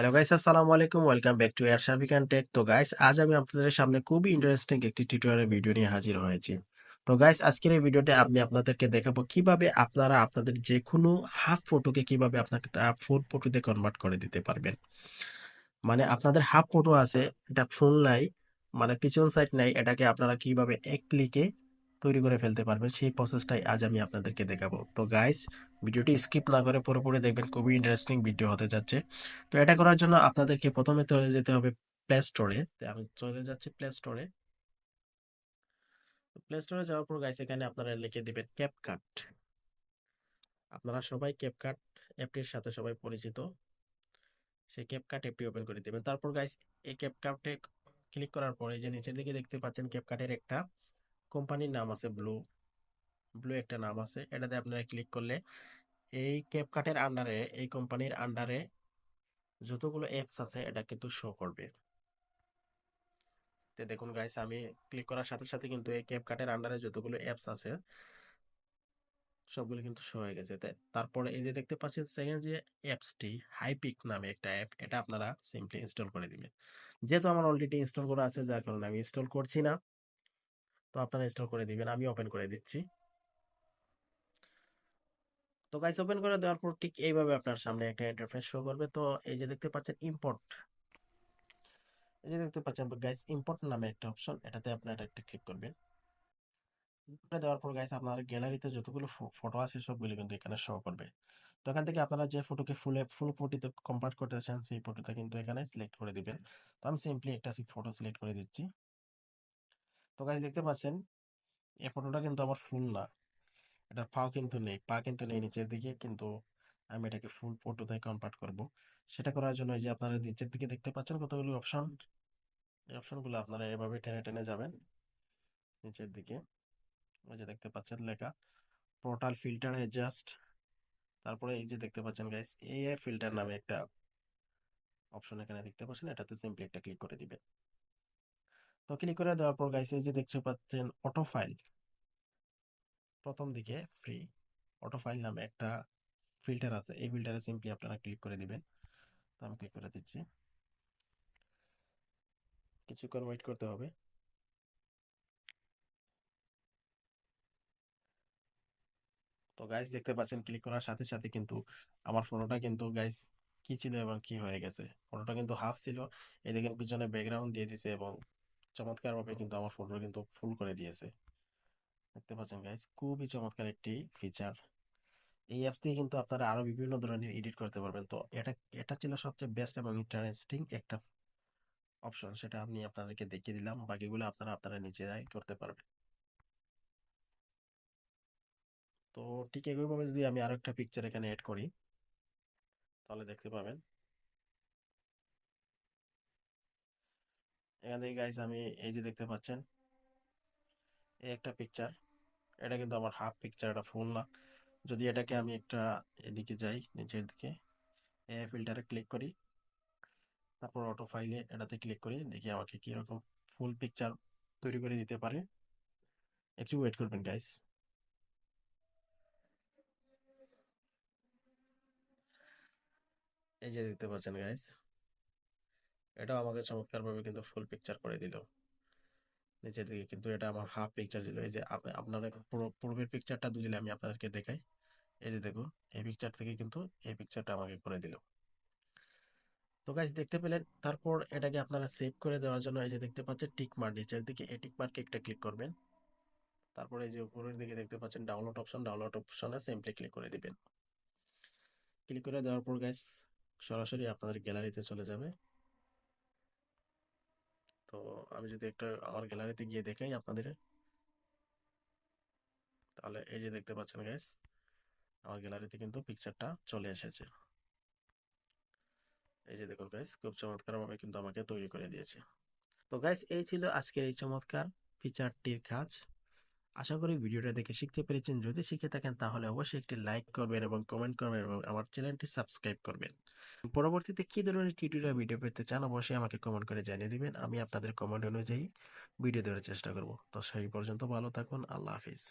Hello guys আসসালামু আলাইকুম welcome back to air and tech তো গাইস আজ আমি আপনাদের সামনে খুবই ইন্টারেস্টিং একটি টিউটোরিয়াল ভিডিও নিয়ে হাজির হয়েছি। তো গাইস আজকের এই ভিডিওতে আমি আপনাদেরকে দেখাবো কীভাবে আপনারা আপনাদের যে কোনো হাফ ফটোকে কীভাবে আপনাকে ফুল ফটোতে কনভার্ট করে দিতে পারবেন। মানে আপনাদের হাফ ফটো আছে, এটা ফুল নাই মানে পিছন সাইড নাই, এটাকে আপনারা কীভাবে এক ক্লিকে তৈরি করে ফেলতে পারবেন সেই প্রসেসটাই আজ আমি আপনাদেরকে দেখাবো। তো গাইস ভিডিওটি স্কিপ না করে পুরোপুরি দেখবেন, খুবই ইন্টারেস্টিং ভিডিও হতে যাচ্ছে। তো এটা করার জন্য আপনাদেরকে প্রথমে চলে যেতে হবে প্লে স্টোরে আমি চলে যাচ্ছি প্লে স্টোরে প্লে স্টোরে যাওয়ার পর গাইস এখানে আপনারা লিখে দিবেন ক্যাপকাট আপনারা সবাই ক্যাপকাট অ্যাপটির সাথে সবাই পরিচিত। সেই ক্যাপকাট অ্যাপটি ওপেন করে দিবেন। তারপর গাইস এই ক্যাপকাটে ক্লিক করার পরে যে নিচের দিকে দেখতে পাচ্ছেন ক্যাপকাটের একটা কোম্পানির নাম আছে ব্লু। ব্লু একটা নাম আছে। এটাতে আপনারা ক্লিক করলে এই ক্যাপকাটের আন্ডারে এই কোম্পানির আন্ডারে যতগুলো অ্যাপস আছে, এটা কিন্তু শো করবে। তো দেখুন গাইস আমি ক্লিক করার সাথে সাথে কিন্তু এই ক্যাপকাটের আন্ডারে যতগুলো অ্যাপস আছে, সবগুলো কিন্তু শো হয়ে গেছে। তারপরে এই যে দেখতে পাচ্ছেন সেকেন্ড যে অ্যাপসটি হাইপিক নামে একটা অ্যাপ এটা আপনারা সিম্পলি ইনস্টল করে দিবেন। যেহেতু আমার অলরেডি ইনস্টল করা আছে, যার কারণে আমি ইনস্টল করছি না। তো আপনারা ইনস্টল করে দিবেন, আমি ওপেন করে দিচ্ছি। তো গাইস ওপেন করে দেওয়ার পর ঠিক এইভাবে আপনার সামনে একটা ইন্টারফেস শো করবে। তো এই যে দেখতে পাচ্ছেন ইম্পোর্ট এই যে দেখতে পাচ্ছেন গাইস ইম্পোর্ট নামে একটা অপশন এটাতে আপনারা একটা ক্লিক করবেন। দেওয়ার পর গাইস আপনার গ্যালারিতে যতগুলো ফটো আছে সবগুলো কিন্তু এখানে শো করবে। তো এখান থেকে আপনারা যে ফটোকে ফুলে ফুল ফটোতে কনভার্ট করতে চান, সেই ফটোটা কিন্তু এখানে সিলেক্ট করে দিবেন। তো আমি সিম্পলি একটা ফটো সিলেক্ট করে দিচ্ছি। তো গাইস দেখতে পাচ্ছেন, এই ফটোটা কিন্তু আমার ফুল না। এটা পাও কিন্তু নেই, পা কিন্তু নেই নিচের দিকে, কিন্তু আমি এটাকে ফুল ফটোতে কনভার্ট করব। সেটা করার জন্য এই যে আপনারা নিচের দিকে দেখতে পাচ্ছেন কতগুলো অপশন এই অপশনগুলো আপনারা এভাবে টেনে টেনে যাবেন নিচের দিকে। ওই যে দেখতে পাচ্ছেন লেখা পোর্টাল ফিল্টার জাস্ট তারপরে এই যে দেখতে পাচ্ছেন গাইস এআই ফিল্টার নামে একটা অপশন এখানে দেখতে পাচ্ছেন, এটাতে সিম্পলি একটা ক্লিক করে দিবেন। তো ক্লিক করে দেওয়ার পর গাইস এই যে দেখতে পাচ্ছেন অটো ফাইল প্রথম দিকে ফ্রি অটো ফাইল নামে একটা ফিল্টার আছে। এই ফিল্টারে সিম্পলি আপনারা ক্লিক করে দিবেন। তো আমি ক্লিক করে দিচ্ছি। কিছুক্ষণ ওয়েট করতে হবে। তো গাইস দেখতে পাচ্ছেন ক্লিক করার সাথে সাথে কিন্তু আমার ফটোটা কিন্তু গাইস কি ছিল এবং কি হয়ে গেছে? ফটোটা কিন্তু হাফ ছিল। এই দেখেন পিছনে ব্যাকগ্রাউন্ড দিয়ে দিয়েছে এবং চমৎকারভাবে কিন্তু আমার ফটো কিন্তু ফুল করে দিয়েছে। দেখতে পাচ্ছেন গাইজ খুবই চমৎকার একটি ফিচার এই অ্যাপস দিয়ে কিন্তু আপনারা আরও বিভিন্ন ধরনের এডিট করতে পারবেন। তো এটা এটা ছিল সবচেয়ে বেস্ট এবং ইন্টারেস্টিং একটা অপশন সেটা আমি আপনাদেরকে দেখিয়ে দিলাম। বাকিগুলো আপনারা আপনারা নিজেরাই করতে পারবেন। তো ঠিক একইভাবে যদি আমি আরও একটা পিকচার এখানে এড করি তাহলে দেখতে পাবেন এখান থেকে গাইস আমি এই যে দেখতে পাচ্ছেন, এই একটা পিকচার এটা কিন্তু আমার হাফ পিকচার এটা ফুল না। যদি এটাকে আমি একটা এদিকে যাই, নিচের দিকে, এ ফিল্টারে ক্লিক করি, তারপর অটো ফাইলে এটাতে ক্লিক করি, দেখি আমাকে কীরকম ফুল পিকচার তৈরি করে দিতে পারে। একটু ওয়েট করবেন গাইস এই যে দেখতে পাচ্ছেন গাইস এটাও আমাকে চমৎকারভাবে কিন্তু ফুল পিকচার করে দিল। নিচের দিকে কিন্তু এটা আমার হাফ পিকচার ছিল। এই যে আপনারা পূর্বের পিকচারটা দিলে আমি আপনাদেরকে দেখাই। এই যে দেখুন, এই পিকচার থেকে কিন্তু এই পিকচারটা আমাকে করে দিল। তো গাইস দেখতে পেলেন, তারপর এটাকে আপনারা সেভ করে দেওয়ার জন্য এই যে দেখতে পাচ্ছেন টিক মার্ক নিচের দিকে এই টিক মার্কে একটা ক্লিক করবেন। তারপরে এই যে উপরের দিকে দেখতে পাচ্ছেন ডাউনলোড অপশন ডাউনলোড অপশনে সিম্পলি ক্লিক করে দিবেন। ক্লিক করে দেওয়ার পর গাইস সরাসরি আপনাদের গ্যালারিতে চলে যাবে। তো আমি যদি একটা আমার গ্যালারিতে গিয়ে দেখাই আপনাদের। তাহলে এই যে দেখতে পাচ্ছেন গাইস আমার গ্যালারিতে কিন্তু পিকচারটা চলে এসেছে। এই যে দেখুন গাইস খুব চমৎকারভাবে কিন্তু আমাকে তৈরি করে দিয়েছে। তো গাইস এই ছিল আজকের এই চমৎকার ফিচারটির কাজ। আশা করি ভিডিওটা দেখে শিখতে পেরেছেন। যদি শিখে থাকেন তাহলে অবশ্যই একটি লাইক করবেন এবং কমেন্ট করবেন এবং আমার চ্যানেলটি সাবস্ক্রাইব করবেন। পরবর্তীতে কী ধরনের টিউটোরিয়াল ভিডিও পেতে চান অবশ্যই আমাকে কমেন্ট করে জানিয়ে দিবেন। আমি আপনাদের কমেন্ট অনুযায়ী ভিডিও দেওয়ার চেষ্টা করব। তো সেই পর্যন্ত ভালো থাকুন। আল্লাহ হাফিজ।